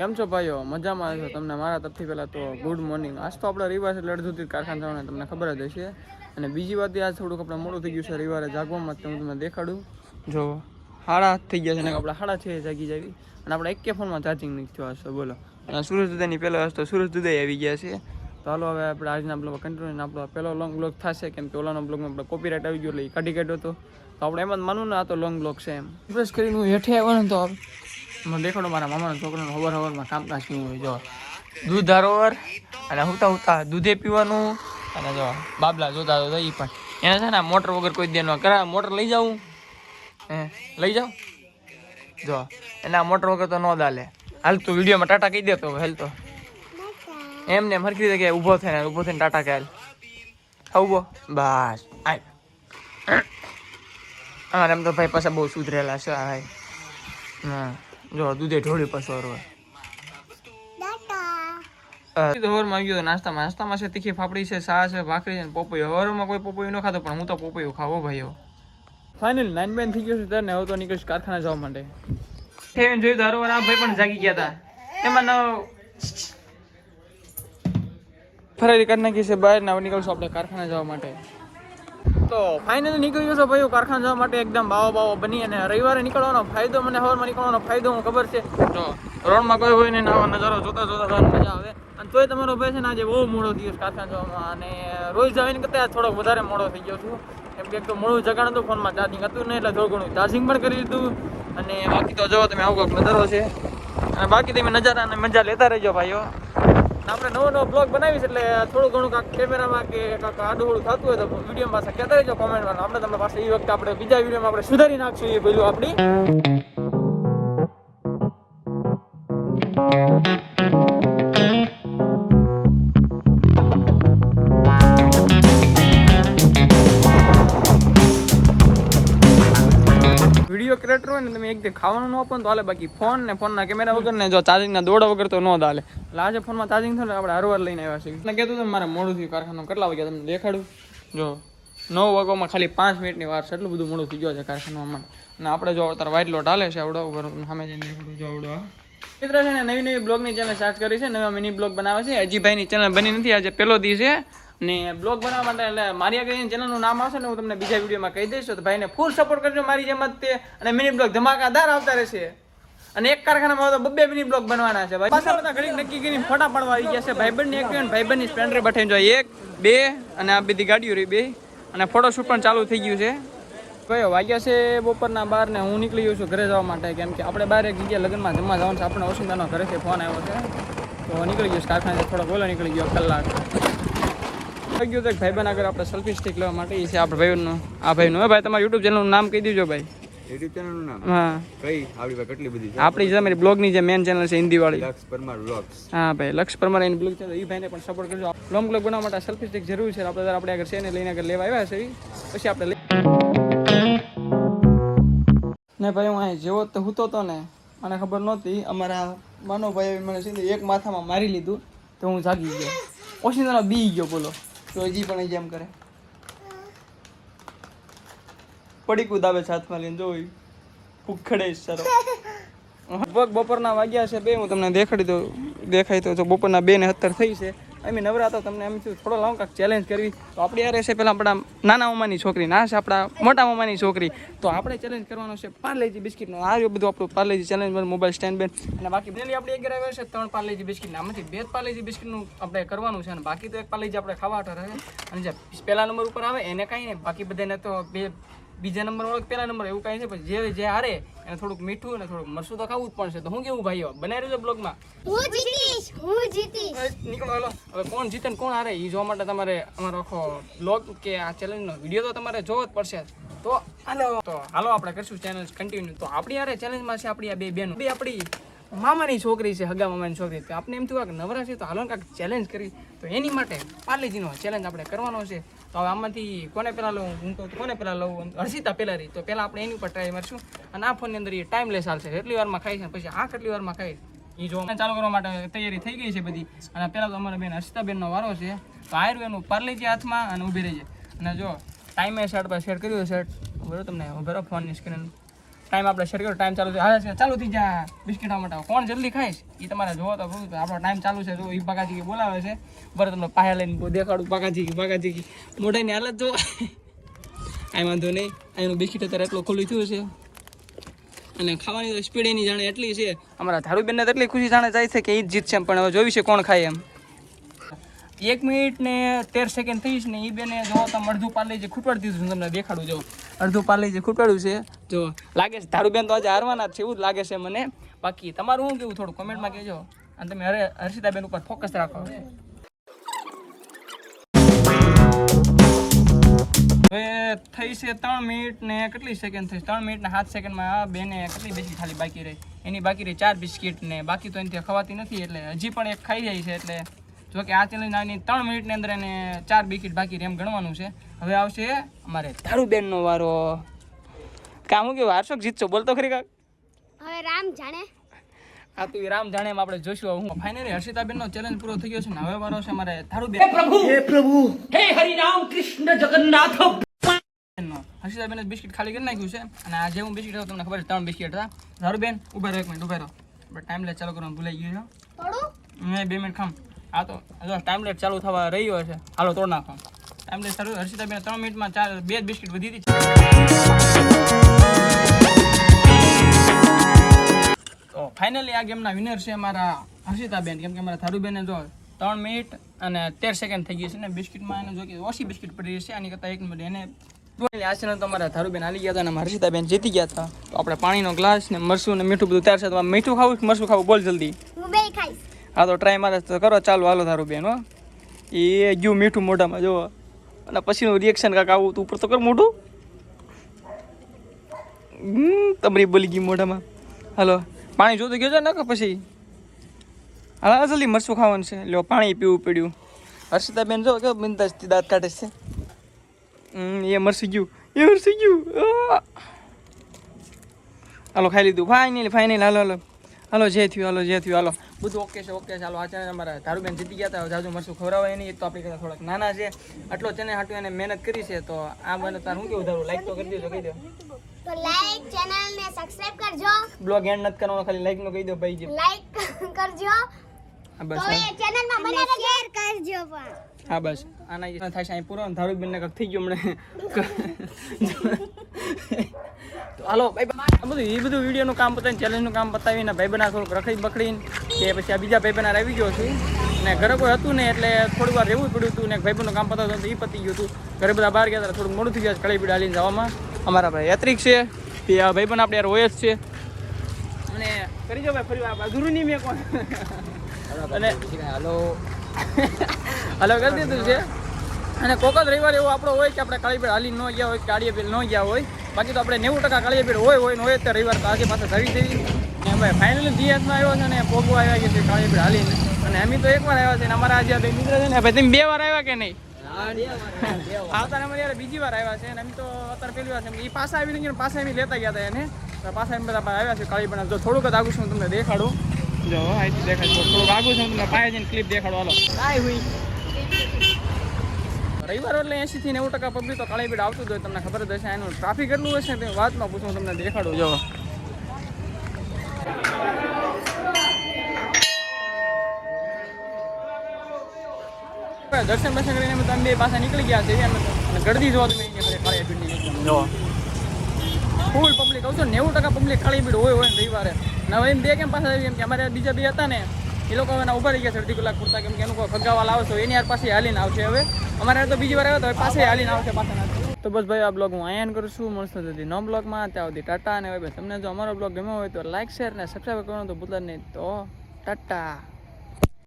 કેમ છો ભાઈઓ? મજામાં છો? તમને મારા તરફથી પહેલાં તો ગુડ મોર્નિંગ આજ તો આપણે રવિવાર એટલે અડધું કારખાના જવાનું તમને ખબર જ હશે. અને બીજી વાત આજ થોડુંક આપણે મોડું થઈ ગયું છે રવિવારે જાગવામાં, તો હું તમને દેખાડું. જો હાડા થઈ ગયા છે ને આપણે હાડા છે જાગી જાવી. અને આપણે એક ફોનમાં ચાર્જિંગ નથી થયો હશે બોલો. અને સુરજ દુદાની પહેલો હશે તો સુરજ દુદાઈ આવી ગયા છે. તો હાલો હવે આપણે આજના બ્લોગ કન્ટિન્યુ આપણો પહેલો લોંગ બ્લોગ થશે, કેમ કે ઓલાનો બ્લોગમાં આપણે કોપીરાઇટ આવી ગયો એટલે એ કાઢી કાઢ્યો હતો તો આપણે એમ જ માનવું ને આ તો લોંગ બ્લોગ છે એમ. રિફ્રેશ કરીને હું હેઠે આવ્યો ને તો મને દેખાડો, મારા મામાનો છોકરાનો હવાર હવારમાં કામકાજ કેવું હોય, જો. દૂધ ધારોવર, અને હુતા હુતા દૂધે પીવાનું, અને જો, બાબલા જોતા જોતા એ પણ. એને છે ને મોટર વગર કોઈ દે ન કરા મોટર લઈ જાઉં. હે, લઈ જાઉં? જો, એના મોટર વગર તો ન દાલે. હાલ તું વિડીયોમાં ટાટા કહી દેતો હેલ તો. એમને હરખી રીતે કે ઊભો થઈને ઊભો થઈને ટાટા કહે હા, ઊભો. બસ આય અમારે એમ તો ભાઈ પાછા બહુ સુધરેલા છે, આ ભાઈ. હા જો દૂધે ઢોળી પાછો હરવા. હવારમાં આવ્યો નાસ્તામાં. નાસ્તામાં છે તીખી ફાફડી છે સા છે ભાખરી છે ને પોપૈયું. હવારમાં કોઈ પોપૈયું ન ખાતો પણ હું તો પોપૈયું ખાવો ભાઈઓ. ફાઇનલ નાઇન બેન થઈ ગયો છે ત્યારે હવે તો નીકળીશ કારખાના જવા માટે. ઠેવીને જોયું તો હરોવાર આ ભાઈ પણ જાગી ગયા હતા એમાં નવ ફરારી કરી નાખી છે બહાર ને નીકળશું આપણે કારખાને જવા માટે. તો ફાઇનલી નીકળી ગયો છો ભાઈ કારખાન જવા માટે. એકદમ બાવો બાવો બની અને રવિવારે નીકળવાનો ફાયદો મને હવારમાં નીકળવાનો ફાયદો હું ખબર છે. જો રોડમાં કોઈ હોય ને આવા નજારો જોતા જોતા મજા આવે. અને તોય તમારો ભાઈ છે ને આજે બહુ મોડો દિવસ કારખાને જવામાં. અને રોજ જઈને કરતાં થોડોક વધારે મોડો થઈ ગયો છું. કેમ કે તો મોડું જગાણ હતું, ફોનમાં ચાર્જિંગ હતું ને એટલે થોડું ઘણું ચાર્જિંગ પણ કરી લીધું. અને બાકી તો જો તમે આવો કંઈક નજારો છે. અને બાકી તમે નજારા અને મજા લેતા રહેજો ભાઈઓ. આપણે નવો નવો બ્લોગ બનાવીશ એટલે થોડું ઘણું કાંક કેમેરામાં કે કાંક આડું થતું હોય તો વીડિયો પાસે કહેતા રહેજો કોમેન્ટમાં આપણે તમને પાસે એ વખતે આપણે બીજા વિડીયોમાં આપણે સુધારી નાખશું એ પેલું આપણી ખાવાનું ન આપો તો હાલે, બાકી ફોન ને ફોનના કેમેરા વગર ને જો ચાર્જિંગના દોડા વગર તો ન ચાલે એટલે આજે ફોનમાં ચાર્જિંગ થયું આપણે હરવાર લઈને આવ્યા છીએ. એટલે કહેતું હતું મારે મોડું થયું, કારખાનું કેટલા વાગ્યા તમને દેખાડું? જો, નવ વાગોમાં ખાલી પાંચ મિનિટની વાર છે, એટલું બધું મોડું થઈ ગયો છે કારખાનામાં અને આપણે જો અત્યારે વ્હાઇટ લોટ હાલે છે, આવડો, ઉપર સામે જઈને દેખાડું જો આવડો મિત્ર છે ને નવી નવી બ્લોગની ચેનલ સ્ટાર્ટ કરી છે, નવા મિની બ્લોગ બનાવે છે. અજીભાઈની ચેનલ બની નથી, આજે પહેલો દિવસે ને બ્લોગ બનાવવા માટે એટલે મારી આગળ ચેનલનું નામ આવશે ને હું તમને બીજા વિડીયોમાં કહી દઈશ. તો ભાઈને ફૂલ સપોર્ટ કરજો મારી જેમ જ તે. અને મિની બ્લોગ ધમાકાદાર આવતા રહેશે. અને એક કારખાનામાં તો બબ્બે મિની બ્લોગ બનવાના છે ભાઈ. પાછા બધા ઘડી નક્કી કરીને ફોટા પાડવા આવી ગયા છે. ભાઈબંધની એક અને ભાઈબંધની સ્પ્લેન્ડર બેઠાઈને જોઈએ એક, બે અને આ બધી ગાડીઓ રહી બે. અને ફોટોશૂટ પણ ચાલુ થઈ ગયું છે. કયો વાગ્યા છે બપોરના બાર ને હું નીકળી ગયો છું ઘરે જવા માટે. કેમ કે આપણે બહાર એક જગ્યાએ લગ્નમાં જમવા જવાનું છે. આપણે ઓસુંદાનો ઘરેથી ફોન આવ્યો છે. તો નીકળી ગયો કારખાને થોડો બોલો નીકળી ગયો કલાક. થઈ ગયું ભાઈ ભાઈબંધ આગળ આપણે સેલ્ફી સ્ટિક લેવા માટે. એ છે આપણે ભાઈનું આ ભાઈનું. હે ભાઈ તમારા યુટ્યુબ ચેનલનું નામ કહી દીજો ભાઈ. યુટ્યુબ ચેનલનું નામ? હા. કઈ? આપણી પાસે કેટલી બધી છે? આપણી જે મારી બ્લોગની જે મેન ચેનલ છે હિન્દીવાળી. લક્ષ પરમાર વ્લોગ્સ હા ભાઈ લક્ષ પરમાર એની બ્લોગ છે એ ભાઈને પણ સપોર્ટ કરજો. લોંગ બ્લોગ બનાવવા માટે સેલ્ફી સ્ટિક જરૂર છે. આપણે આપણે આગળ છે ને લઈને આગળ લેવા આવ્યા છે પછી આપણે ને ભાઈ હું અહીં જેવો તો હૂતો તો ને મને ખબર નહોતી. અમારા માનો ભાઈ મને સીધું એક માથામાં મારી લીધું તો હું જાગી ગયો. ઓશિંદાનો બી ગયો બોલો. તો હજી પણ જેમ કરે. પડી કુદાવે છે હાથમાં લઈને જોઈ. ભૂખડે સરો લગભગ બપોરના વાગ્યા છે બે હું તમને દેખાડી દઉં દેખાય તો બપોરના બે ને અત્તર થઈ છે. અમે નવરાતો તમને એમ થયું, થોડો લાવું કાંક ચેલેન્જ કરવી. તો આપણે યાર રહેશે પહેલાં આપણા નાના મામાની છોકરી, ના, છે આપણા મોટા મામાની છોકરી. તો આપણે ચેલેન્જ કરવાનો છે પાર્લેજી બિસ્કિટનો. આ રહ્યું બધું આપણું પાર્લેજી ચેલેન્જ મોબાઈલ સ્ટેન્ડ બેન. અને બાકી બેલી આપણે એક આવે છે, ત્રણ પાર્લેજી બિસ્કિટ. આમાંથી બે પાર્લેજી બિસ્કિટનું આપણે કરવાનું છે અને બાકી તો એક પાર્લેજી આપણે ખાવા રહે અને જે પહેલા નંબર ઉપર આવે, એને કાંઈ નહીં. બાકી બધાને તો બે બીજા નંબર ઓળખ પહેલા નંબર એવું કાંઈ છે પણ જે જે હારે એને થોડુંક મીઠું અને થોડુંક મરસું તો ખાવું જ પડશે. તો હું કેવું ભાઈઓ? બનાવી રહેજો બ્લોગમાં. હું જીતીશ હું જીતીશ. નીકળો હાલો. હવે કોણ જીતે ને કોણ હારે? એ જોવા માટે તમારે અમારો આખો બ્લોગ કે આ ચેલેન્જનો વીડિયો તો તમારે જોવો જ પડશે. તો હાલો. તો હાલો આપણે કરશું ચેલેન્જ કન્ટિન્યુ તો આપણી હારે ચેલેન્જમાં છે આપણી આ બે બેનો. બે આપણી મામાની છોકરી છે, હગા મામાની છોકરી. તો આપણે એમ થયું કે નવરા છે, તો હાલો કાંક ચેલેન્જ કરી તો એની માટે પાર્લેજીનો ચેલેન્જ આપણે કરવાનો છે. તો હવે આમાંથી કોને પહેલાં લઉં? હું તો કોને પહેલાં લઉં? હર્ષિતા પહેલાં રહી તો પહેલાં આપણે એની ઉપર ટ્રાય મારશું. અને આ ફોનની અંદર એ ટાઈમલેસ હાલશે એટલી વારમાં ખાઈ છે પછી આ કેટલી વારમાં ખાઈ એ જો ચાલુ કરવા માટે તૈયારી થઈ ગઈ છે બધી. અને પહેલાં તો અમારા બેન હર્ષિતાબેનનો વારો છે. તો આયરું એનું પાર્લેજી હાથમાં અને ઊભી રહી છે અને જો ટાઈમે શર્ટ પર સેટ કર્યું શર્ટ બરોબર તમને બરાબર ફોનની સ્ક્રીન ટાઈમ આપણે શેર કર્યો ટાઈમ ચાલુ છે. હા ચાલુ થઈ જા બિસ્કિટ માટે કોણ જલ્દી ખાઈશ એ તમારે જોવો તો ખરું. આપણો ટાઈમ ચાલુ છે. જો એ બાકાજી બોલાવે છે. બરાબર, તમને પાયા લઈને દેખાડું. બાકાજી બાકાજી મોઢાની હાલત જો કાંઈ વાંધો નહીં. અહીંનું બિસ્કિટ અત્યારે એટલું ખુલ્લું થયું છે. અને ખાવાની તો સ્પીડ એની જાણે એટલી છે. અમારા ધારુબેનને તો એટલી ખુશી જાણે જાય છે કે એ જ જીતશે પણ હવે જોઈ છે કોણ ખાય એમ. એક મિનિટ ને તેર સેકન્ડ થઈશ ને એ બેને જો તમે અડધું પાર્લે જે ખૂટવાડી દીધું તમને દેખાડું, જો. અડધું પાલી જે ખૂટવાડ્યું છે. જો, લાગે છે ધારુબેન તો આજે હારવાના જ છે, એવું જ લાગે છે મને. બાકી તમારું શું કેવું થોડું કોમેન્ટમાં કહેજો. અને તમે હરે હર્ષિતાબેન ઉપર ફોકસ રાખો. હવે થઈ છે ત્રણ મિનિટ ને કેટલી સેકન્ડ થઈ? ત્રણ મિનિટ ને સાત સેકન્ડમાં બેને કેટલી બેસી ખાલી બાકી રહી? એની બાકી રહી ચાર બિસ્કિટ ને બાકી તો એનાથી ખવાતી નથી, એટલે હજી પણ એક ખાઈ જાય છે, એટલે જો કે આ ચેલેન્જ આની ત્રણ મિનિટની અંદર એને ચાર બિસ્કિટ બાકી રેમ ગણવાનું છે. હવે આવશે અમારે ધારુબેનનો વારો. કામ હું કેવું હારશોક જીતશો? બોલતો ખરી કાક. હવે રામ જાણે. આ તો એ રામ જાણે આપણે જોશું. હું ફાઇનલી હર્ષિતાબેનનો ચેલેન્જ પૂરો થઈ ગયો છે ને હવે વારો છે અમારે ધારુબેન. પ્રભુ! હે પ્રભુ! હે હરિરામ કૃષ્ણ જગન્નાથ! હર્ષિતાબેન બિસ્કિટ ખાલી કરી નાખ્યું છે. અને આ જે હું બિસ્કિટ હતો તમને ખબર છે ત્રણ બિસ્કિટ હતા. ધારુબેન ઊભા રહો એક મિનિટ ઊભા રહો. ટાઈમ લે ચાલુ કરવાનું ભૂલાઈ ગયું છે. મેં બે મિનિટ ખામ. આ તો ટાઈમલેટ ટાઈમ લેટ ચાલુ થવા રહ્યો છે. હાલો તોડ નાખો. ટાઈમ લેટ ચાલુ હર્ષિતાબેન, ત્રણ મિનિટમાં ચાર, બે જ બિસ્કિટ વધી હતી. તો ફાઇનલી આ ગેમના વિનર છે અમારા હર્ષિતાબેન. કેમ કે અમારા થારુબેને જો ત્રણ મિનિટ અને તેર સેકન્ડ થઈ ગઈ છે ને બિસ્કિટમાં એને જો કે ઓછી બિસ્કિટ પડી રહી છે. આની કરતાં એક મિનિટ એને આ છે ને તો અમારા થારુબેન આવી ગયા હતા અને હર્ષિતાબેન જીતી ગયા હતા. તો આપણે પાણીનો ગ્લાસ ને મરસું ને મીઠું બધું તૈયાર છે. તો મીઠું ખાવું કે મરસું ખાવું? બોલ જલ્દી. હું બે ખાઈશ. હા તો ટ્રાય મારે તો કરો, ચાલો હાલો તારું બેન, હો. એ ગયું મીઠું મોઢામાં જો અને પછીનું રિએક્શન કાંક આવું તું ઉપર તો કર મોઢું. તમારી બોલી ગઈ મોઢામાં. હાલો, પાણી જોતું ગયો છે ને કે પછી? હા જલ્દી મરચું ખાવાનું છે. લ્યો, પાણી પીવું પડ્યું. હર્ષિતાબેન, જો કે બિંદાસથી દાંત કાઢે છે. એ મરસી ગયું. એ મરસી ગયું. આ. હાલો, ખાઈ લીધું. ફાઇનલ ફાઇનલ હાલો હાલો. હાલો જે થયું હાલો જે થયું હાલો. બધું ઓકે છે ઓકે છે. હાલો આચાર્ય અમારા ધારુબેન જીતી ગયા હતા. જાજુ મરશું ખવડાવાય નહીં. એ તો આપણી કરતાં થોડાક નાના છે. આટલો ચેનલ હાટું એને મહેનત કરી છે તો આ મને તાર શું કેવું ધારું? લાઈક તો કરી દેજો કહી દો. તો લાઈક ચેનલ ને સબસ્ક્રાઇબ કરજો. બ્લોગ એન્ડ નથી કરવાનો ખાલી લાઈક નો કહી દો ભાઈ જે. લાઈક કરજો. હા બસ તો એ ચેનલમાં બનાવી શેર કરજો પણ. હા બસ. આના થાય છે અહીં પૂરો. ધારુબેન ને કંઈક થઈ ગયું હમણાં. તો હાલો ભાઈ બધું એ બધું વિડીયોનું કામ પતાવીને ચેલેન્જનું કામ બતાવીને ભાઈ બના થોડુંક રખડી બખડીને કે પછી આ બીજા ભાઈ બના આવી ગયો છું. ને ઘરે કોઈ હતું ને એટલે થોડી વાર રહેવું પડ્યું હતું ને ભાઈ બનનું કામ પતાવતું હતું એ પતી ગયું હતું. ઘરે બધા બહાર ગયા હતા થોડું મોડું થઈ ગયા કળી પીડા જવામાં. અમારા ભાઈ યાત્રિક છે તે આ ભાઈ બન આપણે યાર જ છે. અને કરી જાઓ ભાઈ ફરી વાર અધૂરું નહીં મેં કોણ અને હલો. હલો કરી દીધું છે. અને કોક જ રવિવાર એવો આપણો હોય કે આપણે કાળીપીડ હાલી ન ગયા હોય કાળીએ પીડ ન ગયા હોય. બાકી તો આપણે નેવું ટકા કાળીએ પીડ હોય હોય ને હોય તો રવિવાર આજે પાસે ધરી દેવી ને ભાઈ ફાઇનલી દિયાસમાં આવ્યો છે ને પોગો આવ્યા ગયા છે કાળીએ પીડ હાલીને. અને અમે તો એકવાર આવ્યા છે અને અમારા આજે બે મિત્ર છે ને, ભાઈ, તમે બે વાર આવ્યા કે નહીં? આવતા અમારે યાર બીજી વાર આવ્યા છે અને અમે તો અત્યારે પહેલી વાર છે. એ પાછા આવી ગયા પાછા અમે લેતા ગયા હતા એને. પાસે એમ બધા આવ્યા છે કાળી પણ જો થોડુંક જ આગું છું તમને દેખાડું. જો અહીંથી દેખાડું થોડુંક આગું છું તમને પાયા જઈને ક્લિપ દેખાડો. હાલો. કાંઈ હોય રવિવાર એટલે એસી થી નેવું ટકા પબ્લિક તો કાળી ભીડ આવતું જ હોય તમને ખબર જ હશે એનું ટ્રાફિક એટલું હશે તે વાતમાં પૂછું તમને દેખાડું જો. દર્શન બર્શન કરીને અમે તમે બે પાછા નીકળી ગયા છે અને ગળદી જોવા તમે અહીંયા કાળી ભીડની એકદમ. જો. ફૂલ પબ્લિક કહું છું નેવું ટકા પબ્લિક કાળી ભીડ હોય હોય રવિવારે. ને હવે એમ બે કેમ પાસે આવી? એમ કે અમારે બીજા બે હતા ને એ લોકો હવે ઊભા રહી ગયા છે અડધી કલાક પૂરતા, કેમ કે એનું કોઈ ફગાવાલ આવશે એની યાર પાસે હાલીને આવશે હવે. અમારે તો બીજી વાર આવ્યો તો પાસે હાલીને આવશે પાછા તો બસ ભાઈ, આ બ્લોગ હું આયન કરું છું. મળશે નથી નો બ્લોગમાં. ત્યાં સુધી ટાટા અને ભાઈ, તમને જો અમારો બ્લોગ ગમ્યો હોય તો લાઇક શેર અને સબસ્ક્રાઈબ કરવાનું તો ભૂલતા નહીં. તો ટાટા.